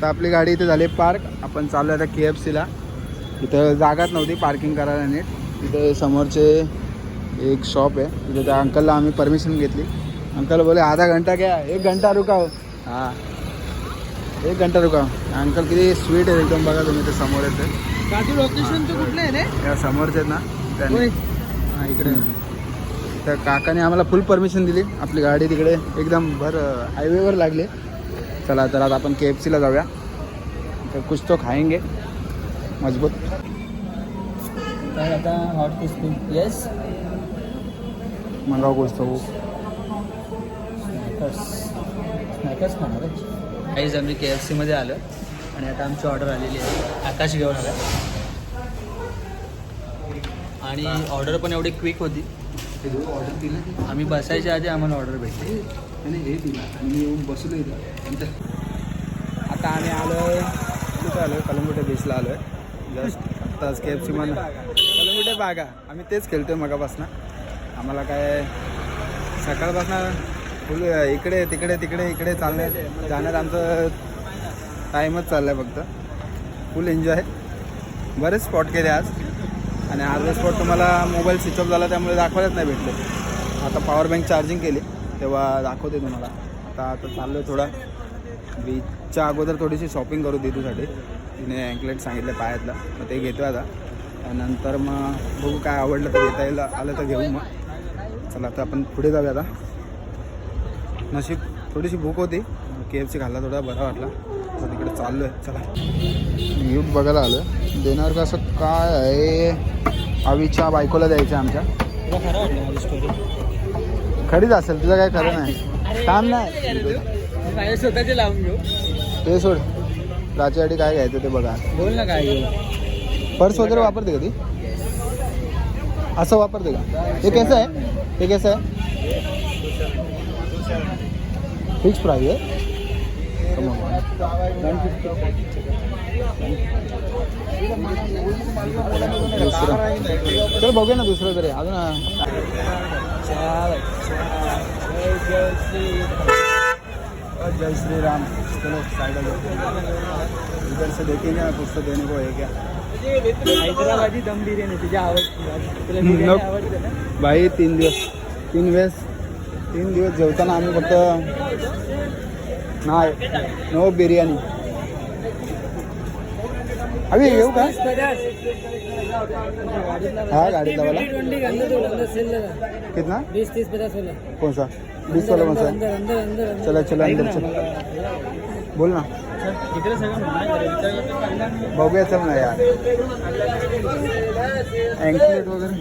आता आपली गाडी इथे झाली पार्क. आपण चालू आता के एफ सीला इथं जागाच नव्हती पार्किंग करायला नीट. इथे समोरचे एक शॉप आहे. तिथे त्या अंकलला आम्ही परमिशन घेतली. अंकल बोले आधा घंटा क्या एक घंटा रुकाव. हां. एक घंटा रुकाव. अंकल किती स्वीट आहे एकदम बघा तुम्ही ते समोर येते लोकेशन तू कुठलं आहे या समोरचे आहेत ना त्यांनी. हां इकडे. तर काकाने आम्हाला फुल परमिशन दिली. आपली गाडी तिकडे एकदम भर हायवेवर लागली. चला तर आता आपण के एफ सीला जाऊया. तर कुछ तो खाएंगे। मजबूत। तर आता हॉट क्रिस्पी येस मंगाव कुछ तो स्नॅकर्स स्नॅकर्स खाणार काहीच आम्ही के एफ सीमध्ये आलो आणि आता आमची ऑर्डर आलेली आहे. आकाश घेऊन आला आणि ऑर्डर पण एवढी क्विक होती. ऑर्डर दिला आम्ही बसायच्या आधी आम्हाला ऑर्डर भेटली. आणि हे दिला. आणि मी येऊन बसलो इथं. आता आम्ही आलो कुठं आलो आहे कलंगुटे बीचला आलो आहे जस्ट आत्ताच के एफ सी मन कलंगुटे बागा. आम्ही तेच खेळतो आहे मगापासून. आम्हाला काय सकाळपासून फुल इकडे तिकडे तिकडे इकडे चालणं जाण्यात आमचं टाईमच चालला आहे फक्त. फुल एन्जॉय आहे बरेच स्पॉट केले आज. आणि अर्धा स्पॉट तुम्हाला मोबाईल स्विच ऑफ झाला त्यामुळे दाखवायलाच नाही भेटले. आता पॉवर बँक चार्जिंग केली तेव्हा दाखवते तुम्हाला. आता आता चाललो आहे थोडा च्या अगोदर थोडीशी शॉपिंग करू दिदूसाठी तिने अँकलेट सांगितलं पायातलं मग ते घेतो आता नंतर मग बघू काय आवडलं तर घेता येईल आलं तर घेऊ मग चला आता आपण पुढे जाऊया आता नशीब थोडीशी भूक होती के एफ सी खाल्ला थोडा बरा वाटला तर तिकडे चाललो आहे चला न्यूट बघायला आलं देणार का असं काय आहे आवीच्या बायकोला द्यायचं आमच्या खरीच असेल तुझं काय खरं नाही काम नाही स्वतःचे लावून घेऊ ते सोड. राच्यासाठी काय घ्यायचं ते बघा. बोल ना काय पर्स वगैरे वापरते का ती असं वापरते का? हे कसं आहे? हे कसं आहे? फिक्स प्राईस आहे. दुसरं. चल बघूया ना दुसरं तरी. अजून. जय श्री राम चलो साइड इधर से देखेंगे ना कुछ तो देने को है क्या? हैदराबादी दम बिर्याणी तुझ्या आवडती भाई तीन दिवस तीन वेळेस तीन दिवस जेवताना आम्ही फक्त नाही नो बिर्याणी अभि येऊ का? हा वाला. कितना बीस तीस पचास वाला. कौन सा बीस वाला कौन सा है? चला चला अंदर चल. बोल ना. बघूया चल ना यार. अँकलेट वगैरे.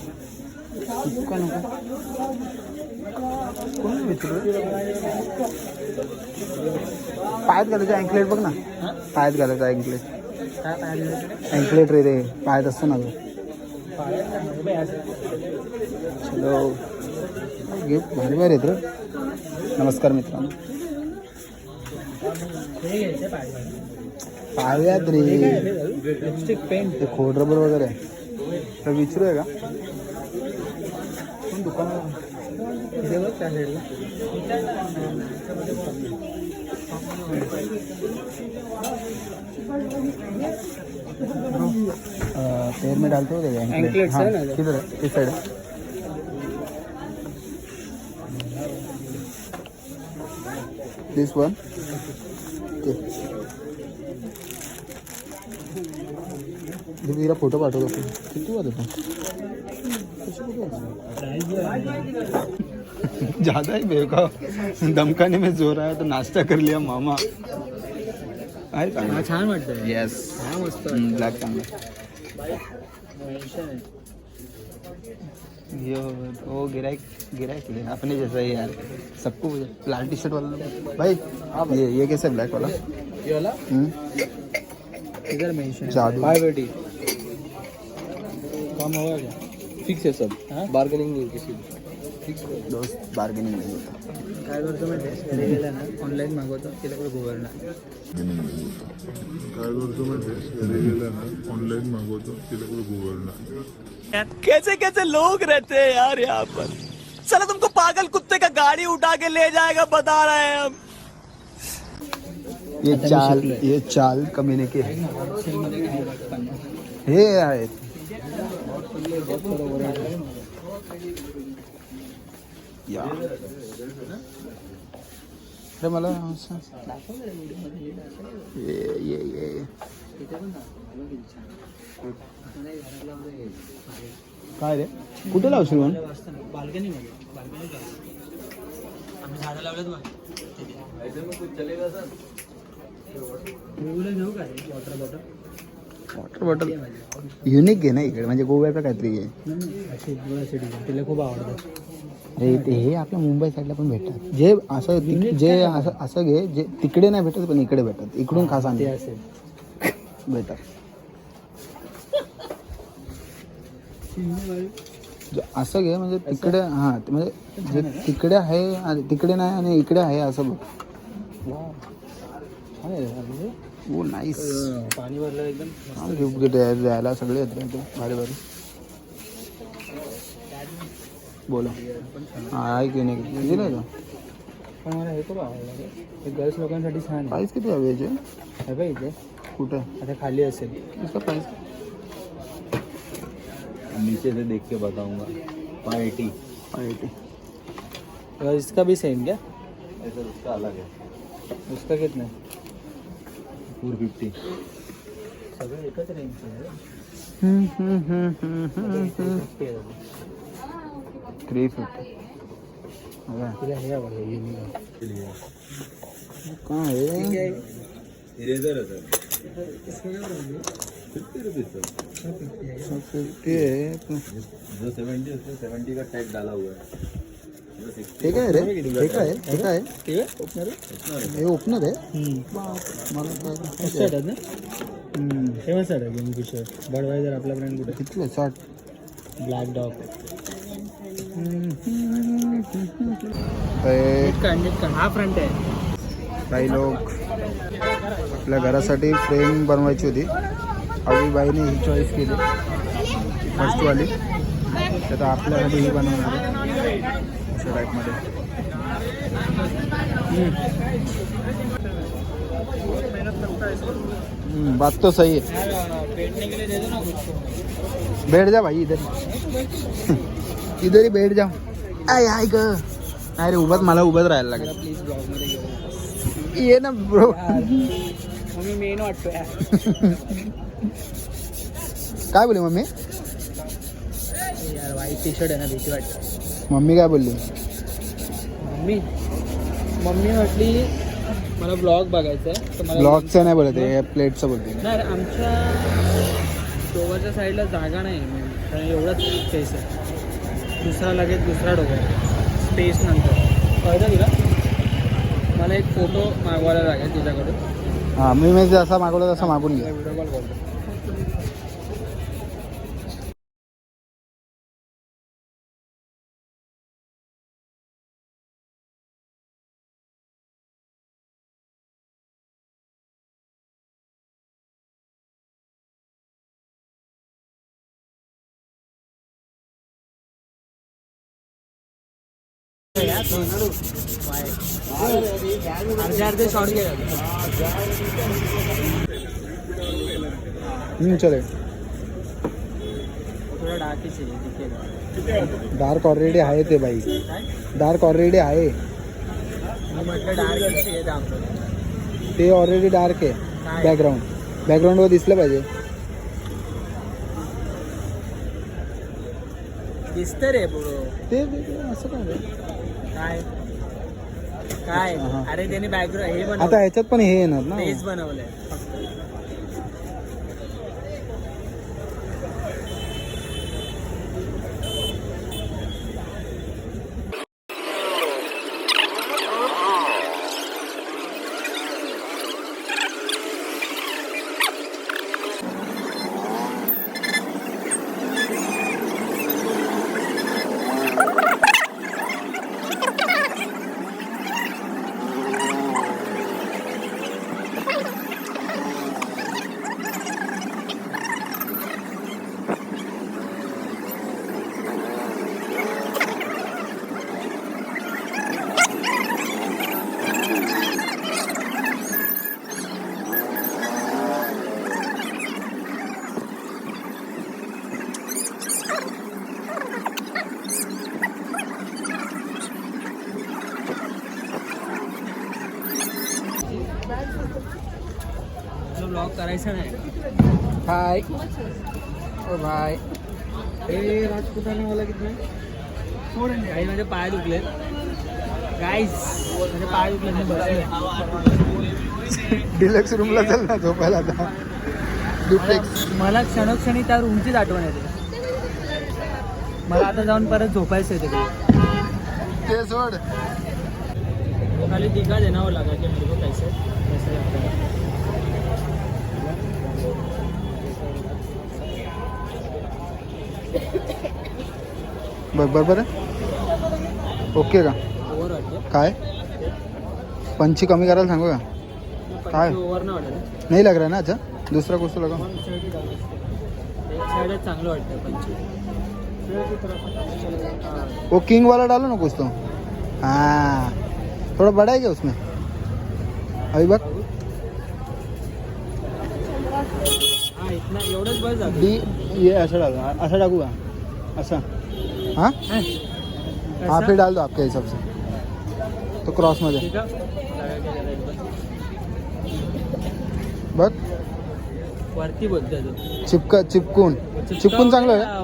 नको नको कोण विचारू पायात घालायचं अँकलेट बघ ना पायात घालायचं. अँकलेट अँकलेट रे रे पायात असतो ना हॅलो. गिफ्ट भारी भारी आहेत नमस्कार मित्रांनो. हे रे. लिपस्टिक पेंट ते खोड रबर वगैरे. आहे तर विचारूया का? कोण दुकानात? त्या साईडला पैर में डालते हो क्या Anklets है? किधर है? इस साइड दिस वन तिला फोटो पाठवतो. किती वाजत ज़्यादा ही बेवका दमकाने में ज़ोर आया तो नाश्ता कर लिया मामा। आहे चांगला छान वाटतं येस मस्त ब्लॅक चांगला यो वो ले अपने जैसा ही यार। सबको लाल टी शर्ट वाला। भाई ये ये कैसे ब्लैक वाला? ये वाला? हम्म? इधर मेंशन जादू। बेटी। कम होगा क्या? फिक्स है सब। बार्गेनिंग नहीं किसी दोस्त बार्गेनिंग नहीं होता। काय करतो माहिती घरी गेला ना ऑनलाईन मागवतो काय करतो माहिती घरी गेला ना ऑनलाईन मागवतो तिला गुगल ना कैसे कैसे लोग रहते हैं यार यहाँ पर। चलो तुमको पागल कुत्ते का गाड़ी उठा के ले जाएगा बता रहे हैं हम। ये चाल ये चाल कमीने के है. हे आहेत या अरे मला असं- ये ये ये काय रे कुठे लावशील म्हणून बाल्कनीमध्ये आम्ही झाडं लावलेत बघ रेग्युलर घेऊ का water bottle water bottle unique घे ना इकडे. म्हणजे गोव्याचं काहीतरी घे अशी अशी डिझाईन तिला खूप आवडतं. अरे ते हे आपल्या मुंबई साईडला पण भेटतात. जे असं जे असं असं घे जे तिकडे नाही भेटत पण इकडे भेटतात. इकडून खास आणते असेल. भेटतात. जे असं घे म्हणजे तिकडे हा ते म्हणजे जे तिकडे आहे आणि तिकडे नाही आणि इकडे आहे असं बघ. ओ नाईस पाणी भरलं एकदम. द्यायला सगळे येत राहते भारी भारी. बोला। हा आहे की नाही? किती का पण मला हे खूप आवडलं हे गर्ल्स लोकांसाठी छान आहे प्राईस किती हवी याचे हे बघ इथे कुठे आता खाली असेल इसका प्राईस नीचे से देख के बताऊँगा। फाइव एटी एटी और इसका भी सेम क्या? ऐसा उसका अलग है। उसका कितना है? फोर फिफ्टी सगळं एकच रेंजचे आहे थ्री फिफ्टी हे काय आहे? है फिफ्टी आहे जो सेवेंटी उसमें सेवेंटी का टैग डाला हुआ है जो 60 हे काय रे हे काय हे काय ते ओपनर हे ओपनर आहे मला काय ना. फेमस आहे किंगफिशर बडवायझर आपला ब्रँड कुठे किती आहे? साठ ब्लॅक डॉग हा फ्रंट आहे. काही लोक आपल्या घरासाठी फ्रेम बनवायची होती. अवीबाईने ही चॉईस केली. फर्स्टवाली तर आपल्यासाठी ही बनवणार आहे. अशा टाईपमध्ये बात तो सही है पेंटने के लिए दे दो ना कुछ बैठ जा भाई इधर इधर ही बैठ जा। आय आय ग। नाही रे उभाच मला उभाच राहायला लागेल। प्लीज ये. ना ब्रो मग मेन वाटतो यार काय बोलली मम्मी? यार व्हाईट टी शर्ट आहे ना भीती वाटते. मम्मी काय बोलली? मम्मी? मम्मी म्हटली मला ब्लॉग बघायचा आहे ब्लॉगचं नाही बोलत आहे प्लेटचं बोलते. नाही आमच्या डोंगरच्या साईडला जागा नाही कारण एवढाच स्पेस आहे. दुसरा लगेच दुसरा डोंगर स्पेस नंतर. कळतं तुला? मला एक फोटो मागवायला लागेल तुझ्याकडून. हां मी मी जसा मागवला तसा मागून घे. व्हिडिओ कॉल करतो. अर्धे अर्धे गेले चले. डार्क ऑलरेडी आहे ते बाई. डार्क ऑलरेडी आहे. ते ऑलरेडी डार्क आहे? बॅकग्राऊंड बॅकग्राऊंडवर दिसलं पाहिजे. दिसतं रे ते असं काय? काय? काय. अरे त्याने बॅकग्राऊंड हे आता बनवलं ह्याच्यात पण हे येणार ना? पेज बनवलंय. करायचं नाही. हाय. ओ भाई. हे राजपुताने मला किती काही माझे पाय दुखले गाईज माझे पाय दुखले डिलक्स रूमला चल ना झोपायला आता. डुप्लेक्स मला क्षणोक्षणी त्या रूमचीच आठवण येते. मला आता जाऊन परत झोपायचं आहे तिकडे. ते सोड. खाली दिघा देण्यावर लागायचे मेरे को पैसे. पैसे बघ बरोबर आहे? ओके का? काय? पंची कमी करायला सांगू का? काय? नाही लग रहा है ना अच्छा? दूसरा कुछ तो लगा वो किंग वाला डालो ना कुछ तो हाँ. थोड़ा बड़ा है क्या उसमें? अभी हा बस डी ये ऐसा डालो. ऐसा डाकू का? ऐसा हाँ? हाँ? फिर डाल दो आपके हिसाब से। तो क्रॉस आहे बघ वरती चिपक चिपकून। चिपकून चांगलं आहे हा,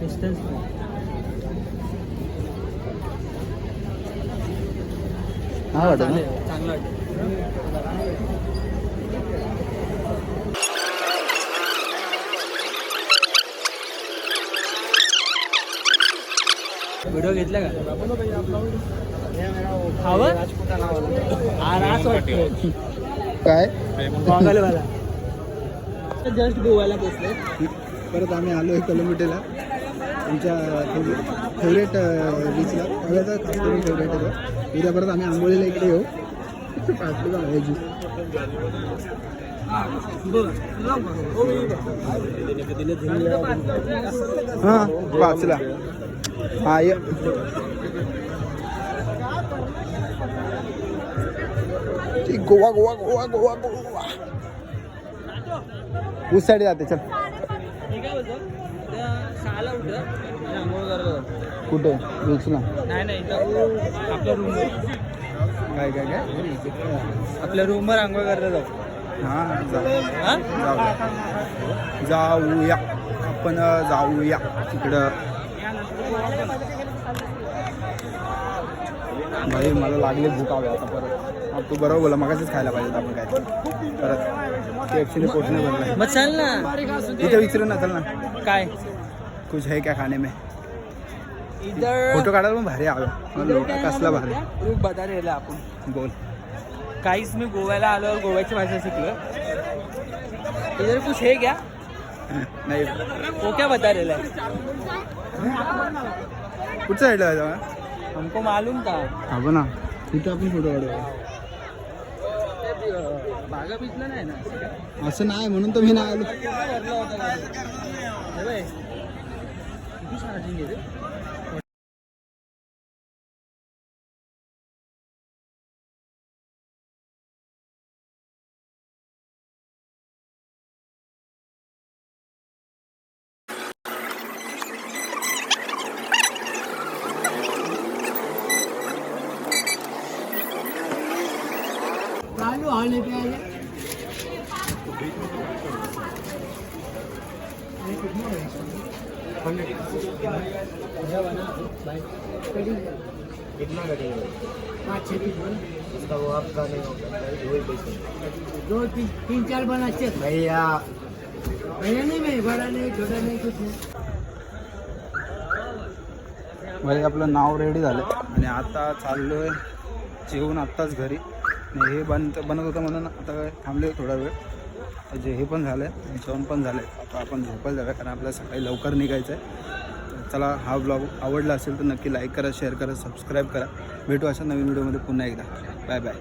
डिस्टेंस हा। वाटत चांगलं वाटतं व्हिडिओ घेतला का? हवं हा वाटतो काय? गॉगलवाला जस्ट गोव्याला पोचले परत आम्ही आलो आहे कलंबिटेला आमच्या फेवरेट बीचला खास करून फेवरेट आहे. उद्या परत आम्ही आंबोलीला इकडे येऊ. पाटली हां पाचला. हा गोवा गोवा गोवा गोवा गोवा. उस साईड जाते चल. कुठे? बीचला नाही नाही इथं आपल्या रूमवर काय काय काय? आपल्या रूमवर आंघोळ करत जाऊ. हां जाऊ हा? जाऊया. आपण जाऊया. तिकडं. भाई मला लागले भूक हवे आता परत. अब तू बरोबर बोला मगाशीच खायला पाहिजे आपण काय परत ते ॲक्च्युली पोट नाही भरलाय मग चल ना. इथे विचारू ना चल ना. काय? कुछ है क्या खाने में? इधर. फोटो काढायला पण भारी लोक कसला भारी. रूप रेला आपण. बोल. काहीच मी गोव्याला आलो गोव्याची भाषा शिकलो इधर कुछ है क्या? नाही. वो क्या बता रेला है कुठच्या साईडला जायचं हमको मालूम था. हा ना तिथे आपण फोटो काढूया. बागा बीचला नाही ना असं काय? असं नाही म्हणून तर मी नाही आलो. भरला होता गाडी. हे बघ. किती charging आहे रे? दो तीन तीन चार बनाते हैं भैया भैया नहीं मैं बड़ा नहीं छोटा नहीं कुछ नहीं म्हणजे आपलं नाव रेडी झालं आणि आता चाललो आहे जेवून आत्ताच घरी आणि हे बनत बनत होतं म्हणून आता काय थांबले थोडा वेळ. जे हे पण झालं आहे जेवण पण झालं आहे आता आपण झोपायला जाऊया कारण आपल्याला सकाळी लवकर निघायचं आहे चला हा ब्लॉग आवडला असेल तर नक्की लाईक करा शेअर करा सबस्क्राईब करा. भेटू अशा नवीन व्हिडिओमध्ये पुन्हा एकदा. Bye bye